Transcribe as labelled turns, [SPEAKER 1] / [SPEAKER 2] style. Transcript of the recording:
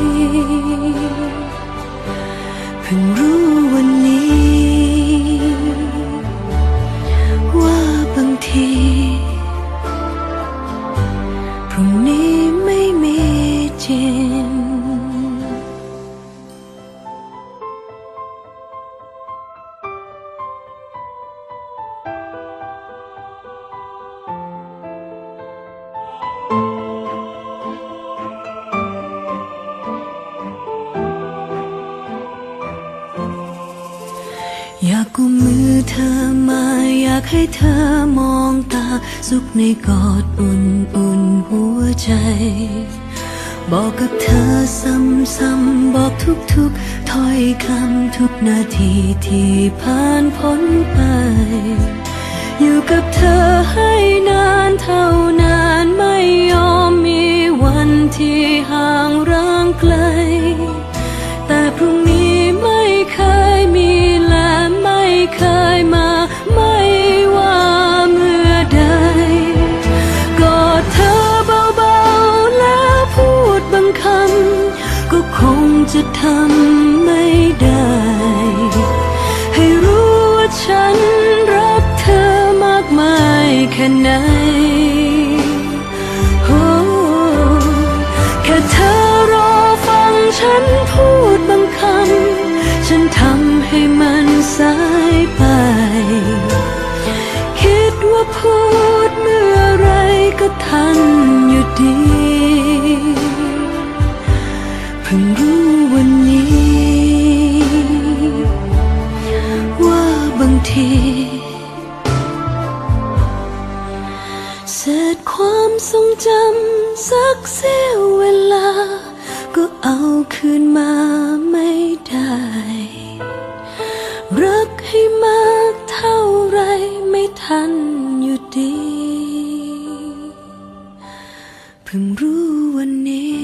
[SPEAKER 1] อยากกุมมือเธอมา อยากให้เธอมองตา สุขในกอดอุ่นอุ่นหัวใจ บอกกับเธอซ้ำๆบอกทุกๆถ้อยคำทุกนาทีที่ผ่านพ้นไป อยู่กับเธอให้นานเท่านานไม่ยอมมีวันที่ ทำไม่ได้ ให้รู้ว่าฉันรักเธอมากมายแค่ไหนโอ้แค่เธอรอฟังฉันพูดบางคำ ฉันทำให้มันสายไป คิดว่าพูดเมื่อไรก็ทันอยู่ดี เพิ่งรู้ เศษความทรงจำสักเสี้ยวเวลา ก็เอาคืนมาไม่ได้ รักให้มากเท่าไรไม่ทันอยู่ดี เพิ่งรู้วันนี้